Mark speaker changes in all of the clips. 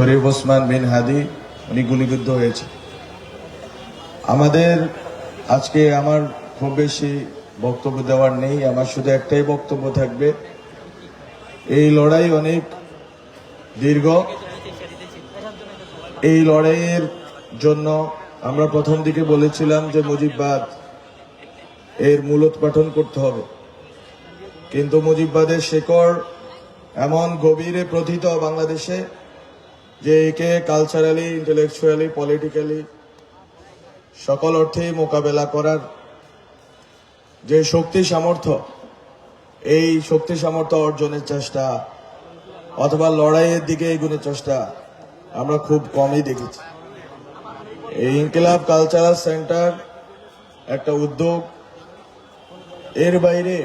Speaker 1: শরীফ ওসমান বিন হাদি, উনি গুলিবিদ্ধ হয়েছে। আমাদের আজকে আমার খুব বেশি বক্তব্য দেওয়ার নেই, আমার শুধু একটাই বক্তব্য থাকবে। এই লড়াই অনেক দীর্ঘ। এই লড়াইয়ের জন্য আমরা প্রথম দিকে বলেছিলাম যে মুজিববাদ এর মূলোৎপাটন করতে হবে। কিন্তু মুজিববাদের শেকড় এমন গভীরে প্রথিত বাংলাদেশে যে একে কালচারালি ইন্টেলেকচুয়ালি পলিটিক্যালি সকল অর্থেই মোকাবেলা করার যে শক্তি সামর্থ্য, এই শক্তি সামর্থ্য অর্জনের চেষ্টা অথবা লড়াইয়ের দিকে এগুনের চেষ্টা আমরা খুব কমই দেখেছি। এই ইনকিলাব কালচারাল সেন্টার একটা উদ্যোগ, এর বাইরে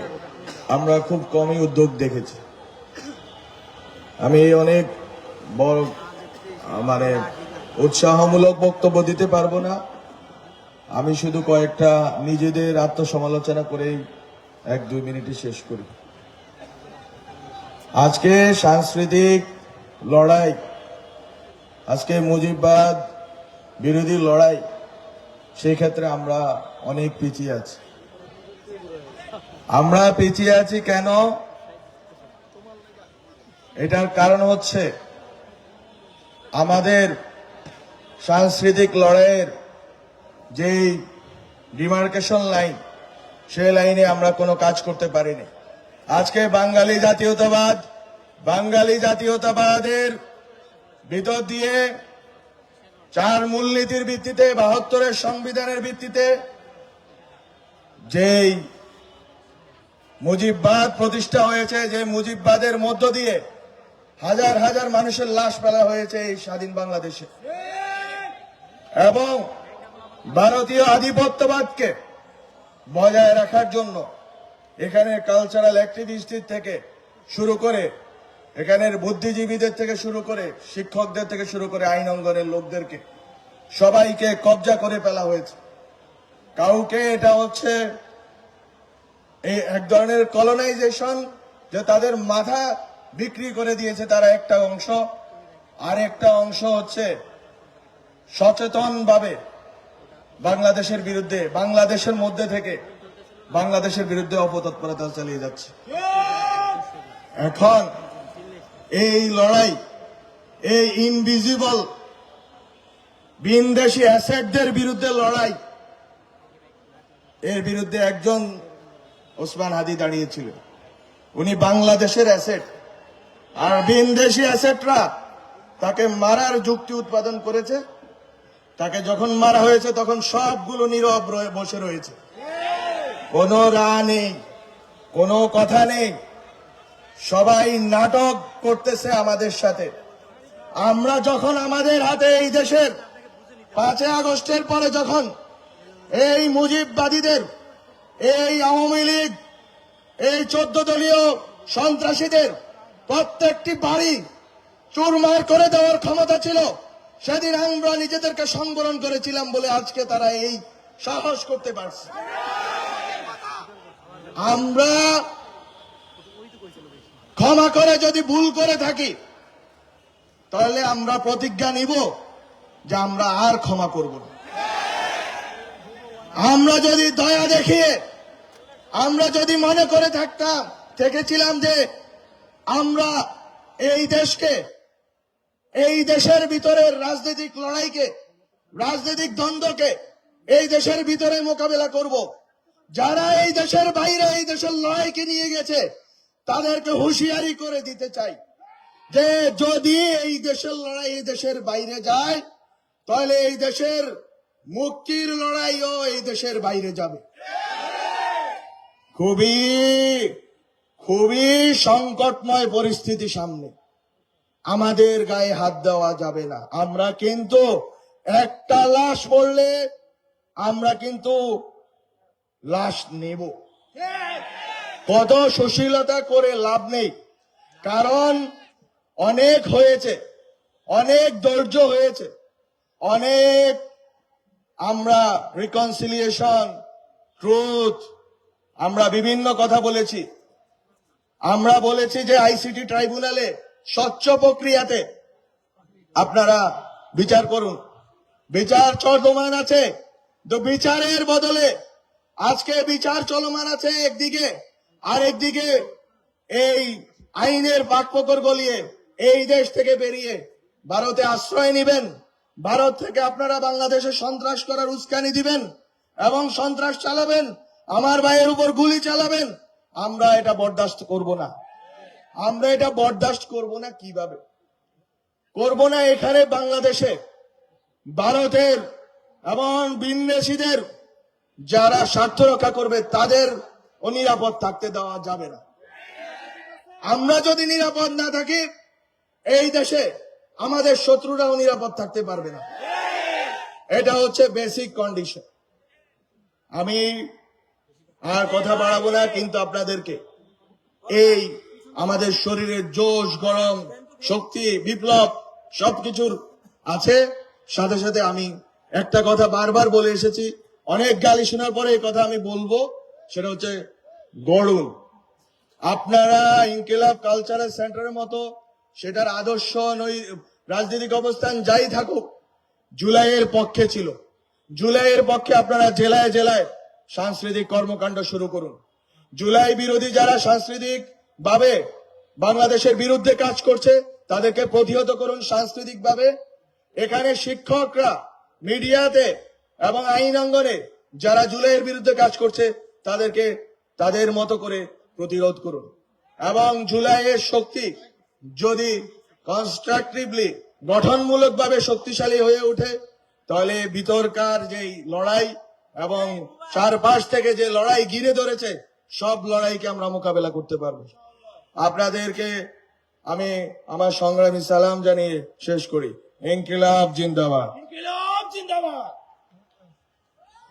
Speaker 1: আমরা খুব কমই উদ্যোগ দেখেছি। আমি অনেক বড় মানে উৎসাহমূলক বক্তব্য দিতে পারব না। আমি শুধু কয়েকটা নিজেদের আত্মসমালোচনা করেই এক দুই মিনিটে শেষ করি। আজকে সাংস্কৃতিক লড়াই, আজকে মুজিববাদ বিরোধী লড়াই সেই ক্ষেত্রে আমরা অনেক পিছিয়ে আছি। আমরা পিছিয়ে আছি কেন? এটার কারণ হচ্ছে আমাদের সাংস্কৃতিক লড়াইয়ের যেই ডিমার্কেশন লাইন সেই লাইনে আমরা কোনো কাজ করতে পারিনি। আজকে বাঙালি জাতীয়তাবাদ, বাঙালি জাতীয়তাবাদের ভিতর দিয়ে চার মূলনীতির ভিত্তিতে, বাহাত্তরের সংবিধানের ভিত্তিতে যেই মুজিববাদ প্রতিষ্ঠা হয়েছে, যে মুজিববাদের মধ্য দিয়ে হাজার হাজার মানুষের লাশ ফেলা হয়েছে এই স্বাধীন বাংলাদেশে। এবং ভারতীয় আধিপত্যবাদকে বজায় রাখার জন্য এখানে কালচারাল অ্যাক্টিভিস্টদের থেকে শুরু করে, এখানের বুদ্ধিজীবীদের থেকে শুরু করে, শিক্ষকদের থেকে শুরু করে আইন অঙ্গনের লোকদেরকে সবাইকে কবজা করে ফেলা হয়েছে। কাউকে এটা হচ্ছে এই এক ধরনের কলোনাইজেশন যে তাদের মাথা বিক্রি করে দিয়েছে তারা একটা অংশ। আর একটা অংশ হচ্ছে সচেতনভাবে বাংলাদেশের বিরুদ্ধে, বাংলাদেশের মধ্যে থেকে বাংলাদেশের বিরুদ্ধে অপতৎপরতা চালিয়ে যাচ্ছে। এখন এই লড়াই, এই ইনভিজিবল বিনদেশি অ্যাসেটদের বিরুদ্ধে লড়াই, এর বিরুদ্ধে একজন ওসমান হাদি দাঁড়িয়েছিল। উনি বাংলাদেশের অ্যাসেট। আর বিনদেশি অ্যাসেটরা তাকে মারার যুক্তি উৎপাদন করেছে। তাকে যখন মারা হয়েছে, তখন সবগুলো নীরব বসে রয়েছে। কোনো রা নেই, কোনো কথা নেই। সবাই নাটক করতেছে আমাদের সাথে। আমরা যখন আমাদের হাতে এই দেশের পাঁচই আগস্টের পরে যখন এই মুজিববাদীদের, এই আওয়ামী লীগ, এই চোদ্দ দলীয় সন্ত্রাসীদের প্রত্যেকটি বাড়ি চুরমার করে দেওয়ার ক্ষমতা ছিল। সেদিন আমরা নিজেদেরকে সংবরণ করেছিলাম বলে আজকে তারা এই সাহস করতে পারছে। আমরা ক্ষমা করে যদি ভুল করে থাকি, তাহলে আমরা প্রতিজ্ঞা নিব যে আমরা আর ক্ষমা করব না। আমরা যদি দয়া দেখিয়ে, আমরা যদি মনে করে থাকতাম থেকেছিলাম যে আমরা এই দেশকে, এই দেশের ভিতরের রাজনৈতিক লড়াইকে, রাজনৈতিক দ্বন্দ্বকে এই দেশের ভিতরে মোকাবেলা করব। যারা এই দেশের বাইরে, এই দেশের লড়াইকে নিয়ে গেছে, তাদেরকে হুঁশিয়ারি করে দিতে চাই যে যদি এই দেশের লড়াই এই দেশের বাইরে যায়, তাহলে এই দেশের মুক্তির লড়াইও এই দেশের বাইরে যাবে। খুবই খুবই সংকটময় পরিস্থিতি সামনে। আমাদের গায়ে হাত দেওয়া যাবে না। আমরা কিন্তু একটা লাশ পড়লে আমরা কিন্তু লাশ নেব। কত সুশীলতা করে লাভ নেই। কারণ অনেক হয়েছে, অনেক ধৈর্য হয়েছে, অনেক আমরা রিকনসিলিয়েশন ট্রুথ আমরা বিভিন্ন কথা বলেছি। আমরা বলেছি যে আইসিটি ট্রাইব্যুনালে স্বচ্ছ প্রক্রিয়াতে আপনারা বিচার করুন। বিচার চলমান আছে। তো বিচারের বদলে আজকে বিচার চলমান আছে একদিকে, আর একদিকে এই আইনের বাকপকর গলিয়ে এই দেশ থেকে বেরিয়ে ভারতে আশ্রয় নিবেন। ভারত থেকে আপনারা বাংলাদেশে সন্ত্রাস করার উস্কানি দিবেন এবং সন্ত্রাস চালাবেন, আমার ভাইয়ের উপর গুলি চালাবেন আমরা এটা বরদাস্ত করব না। আমরা এটা বরদাস্ত করব না কীভাবে? করব না এখানে বাংলাদেশে। ভারতের এবং বিন্যাসীদের যারা স্বার্থ রক্ষা করবে, তাদের ও নিরাপদ থাকতে দেওয়া যাবে না। আমরা যদি নিরাপদ না থাকি, এই দেশে আমাদের শত্রুরাও নিরাপদ থাকতে পারবে না। এটা হচ্ছে বেসিক কন্ডিশন আমি আর কথা বাড়াবো না কিন্তু আপনাদেরকে। এই আমাদের শরীরের জোশ, গরম, শক্তি, বিপ্লব সবকিছুর আছে। সাথে সাথে আমি একটা কথা বারবার বলে এসেছি। অনেক গালি শোনার পরে এই কথা আমি বলব। সেটা হচ্ছে গড়ুন। আপনারা ইনকিলাব কালচারাল সেন্টারের মতো সেটার আদর্শ নই রাজনৈতিক অবস্থান যাই থাকুক, জুলাইয়ের পক্ষে ছিল। জুলাইয়ের পক্ষে আপনারা জেলায় জেলায় সাংস্কৃতিক কর্মকাণ্ড শুরু করুন। জুলাই বিরোধী যারা সাংস্কৃতিক ভাবে বাংলাদেশের বিরুদ্ধে কাজ করছে, তাদেরকে প্রতিহত করুন সাংস্কৃতিক ভাবে এখানে শিক্ষকরা, মিডিয়াতে এবং আইন অঙ্গনে যারা জুলাইয়ের বিরুদ্ধে কাজ করছে, তাদেরকে তাদের মতো করে প্রতিরোধ করুন। এবং জুলাইয়ের শক্তি যদি কনস্ট্রাকটিভলি গঠনমূলকভাবে শক্তিশালী হয়ে ওঠে, তাহলে ভিতরকার যেই লড়াই এবং চারপাশ থেকে যে লড়াই ঘিরে ধরেছে সব লড়াইকে আমরা মোকাবেলা করতে পারব। আপনাদেরকে আমি আমার সংগ্রামী সালাম জানিয়ে শেষ করি। ইনকিলাব জিন্দাবাদ।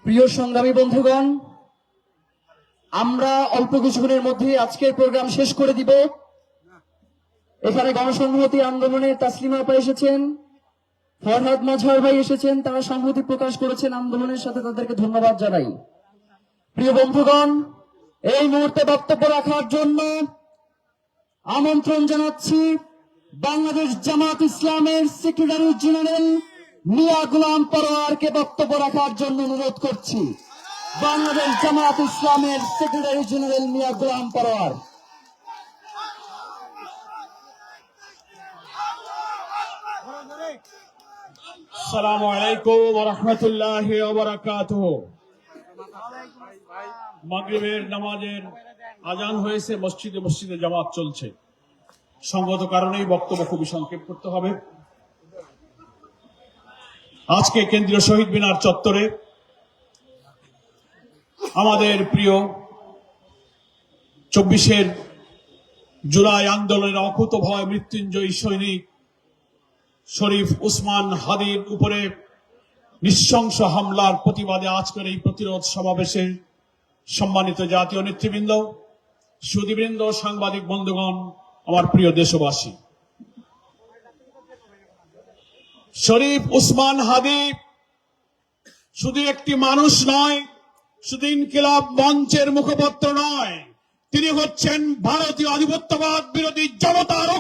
Speaker 2: প্রিয় সংগ্রামী বন্ধুগণ আমরা অল্প কিছুক্ষণের মধ্যে আজকের প্রোগ্রাম শেষ করে দিব। এখানে গণসংহতি আন্দোলনের তাসলিমা আপা এসেছেন। ফরহাদ মাজহার ভাই এসেছেন, তারা সংহতি প্রকাশ করেছেন আন্দোলনের সাথে তাদেরকে ধন্যবাদ জানাই। প্রিয় বন্ধুগণ, এই মুহূর্তে বক্তব্য রাখার জন্য আমন্ত্রণ জানাচ্ছি বাংলাদেশ জামাত ইসলামের সেক্রেটারি জেনারেল মিয়া গুলাম পরোয়ারকে বক্তব্য রাখার জন্য অনুরোধ করছি। বাংলাদেশ জামাত ইসলামের সেক্রেটারি জেনারেল মিয়া গুলাম পরোয়ার।
Speaker 3: আসসালামু আলাইকুম ওয়া রাহমাতুল্লাহি ওয়া বারাকাতুহু। মাগরিবের নামাজের আজান হয়েছে, মসজিদে মসজিদে জামাত চলছে। সঙ্গত কারণেই বক্তব্য খুবই সংক্ষেপ করতে হবে। আজকে কেন্দ্রীয় শহীদ মিনার চত্বরে আমাদের প্রিয় চব্বিশের জুলাই আন্দোলনের অকুত ভয় মৃত্যুঞ্জয়ী সৈনিক শরীফ উসমান হাদির উপরে নৃশংস হামলার প্রতিবাদে আজকের এই প্রতিরোধ সমাবেশে সম্মানিত জাতীয় নেতৃবৃন্দ, সুদীবৃন্দ, সাংবাদিক বন্ধুগণ, আমার প্রিয় দেশবাসী। শরীফ উসমান হাদি শুধু একটি মানুষ নয়, শুধু ইনকিলাব মঞ্চের মুখপত্র নয়, তিনি হচ্ছেন ভারতীয় আধিপত্যবাদ বিরোধী জনতা রক্ষের প্রতীক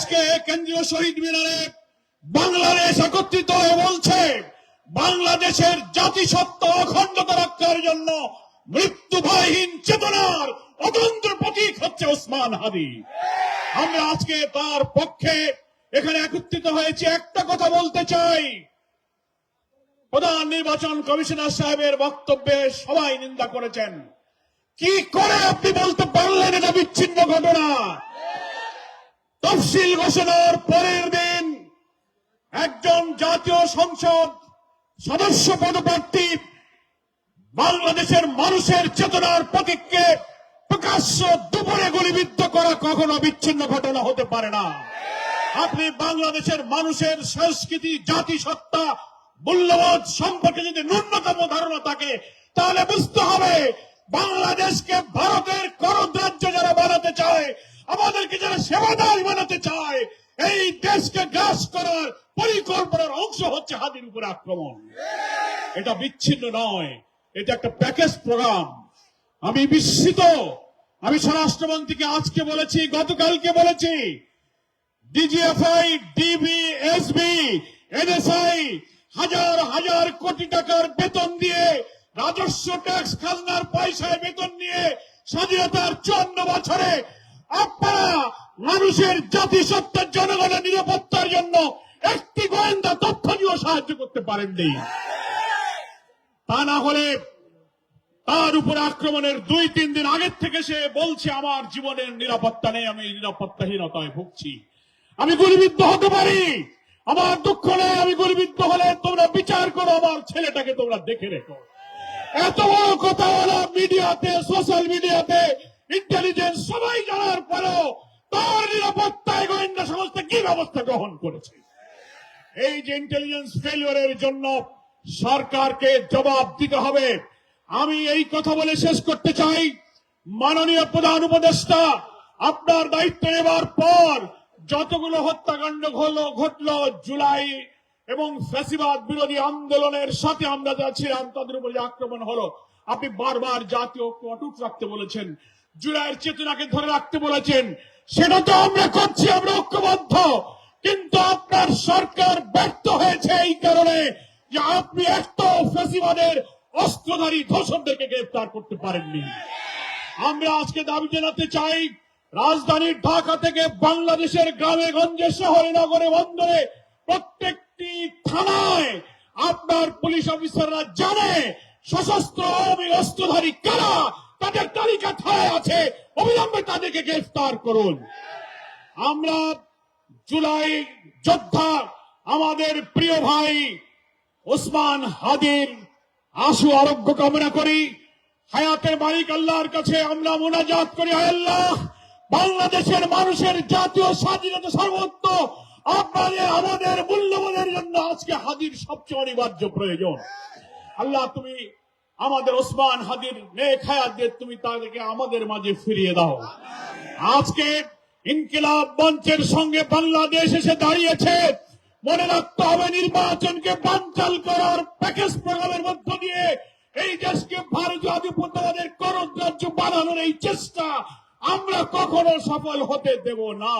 Speaker 3: আজকে কেন্দ্রীয় শহীদ মিনারে বাংলাদেশ একত্রিত হয়ে বলছে, বাংলাদেশের জাতিসত্তা অখণ্ডতা রক্ষার জন্য মৃত্যু ভয়হীন চেতনার অতন্ত্র প্রতীক হচ্ছে ওসমান হাদি। আমরা আজকে তার পক্ষে এখানে একত্রিত হয়েছি। একটা কথা বলতে চাই। প্রধান নির্বাচন কমিশনার সাহেবের বক্তব্যে সবাই নিন্দা করেছেন। কি করে আপনি বলতে পারলেন এটা বিচ্ছিন্ন ঘটনা? তফসিল ঘোষণার পরের দিন একজন জাতীয় সংসদ সদস্য পদপ্রার্থী বাংলাদেশের মানুষের চেতনার প্রতীককে প্রকাশ্য দুপুরে গুলিবিদ্ধ করা কখনো বিচ্ছিন্ন ঘটনা হতে পারে না। আপনি বাংলাদেশের মানুষের সংস্কৃতি, জাতিসত্তা, মূল্যবোধ সম্পর্কে যদি ন্যূনতম ধারণা থাকে, তাহলে বুঝতে হবে বাংলাদেশকে ভারতের করদ রাজ্য যারা বানাতে চায় আমাদেরকে যারা সেবাদার বানাতে চায়, এই দেশকে গ্রাস করার পরিকল্পনার অংশ হচ্ছে হাতির উপরে আক্রমণ। এটা বিচ্ছিন্ন নয়, এটা একটা প্যাকেজ প্রোগ্রাম। আমি বিস্মিত, আমি স্বরাষ্ট্রমন্ত্রীকে আজকে বলেছি, গতকালকে বলেছি, ডিজিএফআই ডিবি এসবি এনএসআই হাজার হাজার কোটি টাকার বেতন দিয়ে রাজস্ব ট্যাক্স, খাজনার পয়সায় বেতন নিয়ে স্বাধীনতার চুয়ান্ন বছরে আপনারা মানুষের জাতিসত্তার জনগণের নিরাপত্তার জন্য একটি গোয়েন্দা তথ্য নিয়েও সাহায্য করতে পারেননি। তা না হলে তার উপর আক্রমণের দুই, তিন দিন আগের থেকে সে বলছে, আমার জীবনের নিরাপত্তা নেই, আমি নিরাপত্তাহীনতায় ভুগছি। আমি গুলিবিদ্ধ হতে পারি। আমার দুঃখ নেই, আমি গুলিবিদ্ধ হলে তোমরা বিচার করো, আমার ছেলেটাকে তোমরা দেখে রেখো। এত বড় কথা হলো মিডিয়াতে, সোশ্যাল মিডিয়াতে ইন্টেলিজেন্স সবাই জানার পরেও তার নিরাপত্তায় গোয়েন্দা সংস্থা কি ব্যবস্থা গ্রহণ করেছে? এই যে ইন্টেলিজেন্স ফেলিওরের জন্য সরকারকে জবাব দিতে হবে, আমি এই কথা বলে শেষ করতে চাই। মাননীয় প্রধান উপদেষ্টা, আপনার দায়িত্ব নেবার পর যতগুলো হত্যাকাণ্ড ঘটলো জুলাই এবং ফ্যাসিবাদ বিরোধী আন্দোলনের সাথে আমরা যা ছিলাম তাদের উপর আক্রমণ হলো, আপনি বারবার জাতীয় ঐক্য অটুট রাখতে বলেছেন। জুলাইয়ের চেতনাকে ধরে রাখতে বলেছেন। সেটা তো আমরা করছি, আমরা ঐক্যবদ্ধ। কিন্তু আপনার সরকার ব্যর্থ হয়েছে এই কারণে যে আপনি একটা অস্ত্রধারী ধর্ষকদেরকে গ্রেফতার করতে পারেননি। আমরা আজকে দাবি জানাতে চাই, রাজধানী ঢাকা থেকে বাংলাদেশের গ্রামে গঞ্জে শহরে নগরে বন্দরে প্রত্যেকটি থানায় আপনার পুলিশ অফিসাররা জানে সশস্ত্র অস্ত্রধারী কারা তাদের তালিকা থানায় আছে। অবিলম্বে তাদেরকে গ্রেফতার করুন। আমরা জুলাই যোদ্ধা আমাদের প্রিয় ভাই ওসমান হাদির আশু আরোগ্য কামনা করি। হায়াতের মালিক আল্লাহর কাছে আমরা মোনাজাত করি। আল্লাহ, বাংলাদেশের মানুষের জাতীয় স্বাধীনতা সর্বত্র আপনাদের, আমাদের মূল্যবোধের জন্য আজকে হাদির সবচেয়ে অনিবার্য প্রয়োজন। আল্লাহ, তুমি আমাদের ওসমান হাদির নেক হায়াত দিয়ে তুমি তাদেরকে আমাদের মাঝে ফিরিয়ে দাও। আজকে ইনকিলাব মঞ্চের সঙ্গে বাংলাদেশ এসে দাঁড়িয়েছে। মনে রাখতে হবে নির্বাচনকে বানচাল করার প্যাকেজ প্রোগ্রামের মধ্য দিয়ে এই দেশকে ভারতীয় আধিপত্যবাদের করদ রাজ্য বানানোর এই চেষ্টা আমরা কখনো সফল হতে দেব না।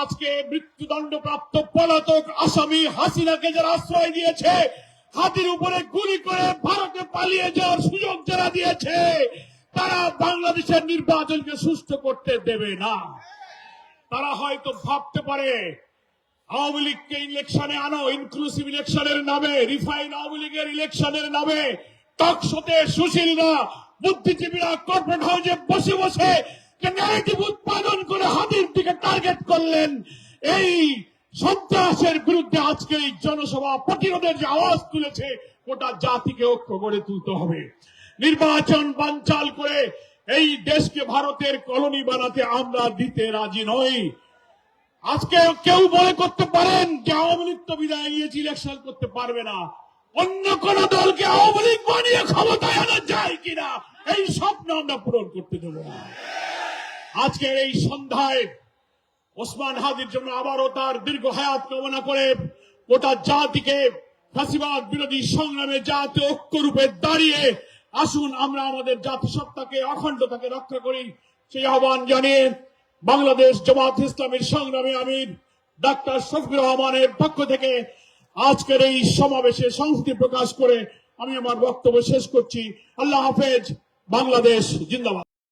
Speaker 3: আজকে মৃত্যুদণ্ড প্রাপ্ত পলাতক আসামি হাসিনাকে যারা আশ্রয় দিয়েছে হাতির উপরে গুলি করে ভারতে পালিয়ে যাওয়ার সুযোগ যারা দিয়েছে, তারা বাংলাদেশের নির্বাচনকে সুস্থ করতে দেবে না। তারা হয়তো ভাবতে পারে, আওয়ামী লীগকে ইলেকশনে আনো ইনক্লুসিভ ইলেকশনের নামে রিফাইন আওয়ামী লীগের ইলেকশনের নামে, টকশোতে সুশীলরা বুদ্ধিজীবীরা কর্পোরেট হাউসে বসে বসে ন্যারেটিভ উৎপাদন করে হাতির দিকে টার্গেট করলেন, এই সন্ত্রাসের বিরুদ্ধে আজকে এই জনসভা প্রতিরোধের যে আওয়াজ তুলেছে, গোটা জাতিকে ঐক্য গড়ে তুলতে হবে। নির্বাচন বানচাল করে এই দেশকে ভারতের কলোনি বানাতে আমরা দিতে রাজি নই। আজকে কেউ মনে করতে পারেন যে আওয়ামী লীগ তো বিদায় নিয়েছে, ইলেকশন করতে পারবে না। অন্য কোন দলকে আওয়ামী লীগ বানিয়ে ক্ষমতায় আনা যায় কিনা, এই স্বপ্ন আমরা পূরণ করতে দেব না। আজকের এই সন্ধ্যায় ওসমান হাদির জন্য আবারও তার দীর্ঘ হায়াত কামনা করে গোটা জাতিকে ফাঁসিবাদ বিরোধী সংগ্রামে জাতীয় ঐক্য রূপে দাঁড়িয়ে আসুন, আমরা আমাদের জাতিসত্তাকে, অখণ্ডতাকে রক্ষা করি। সেই আহ্বান জানিয়ে বাংলাদেশ জামাত ইসলামের সংগ্রামী আমির ডাক্তার শফির রহমানের পক্ষ থেকে আজকের এই সমাবেশে সংস্কৃতি প্রকাশ করে আমি আমার বক্তব্য শেষ করছি। আল্লাহ হাফেজ, বাংলাদেশ জিন্দাবাদ।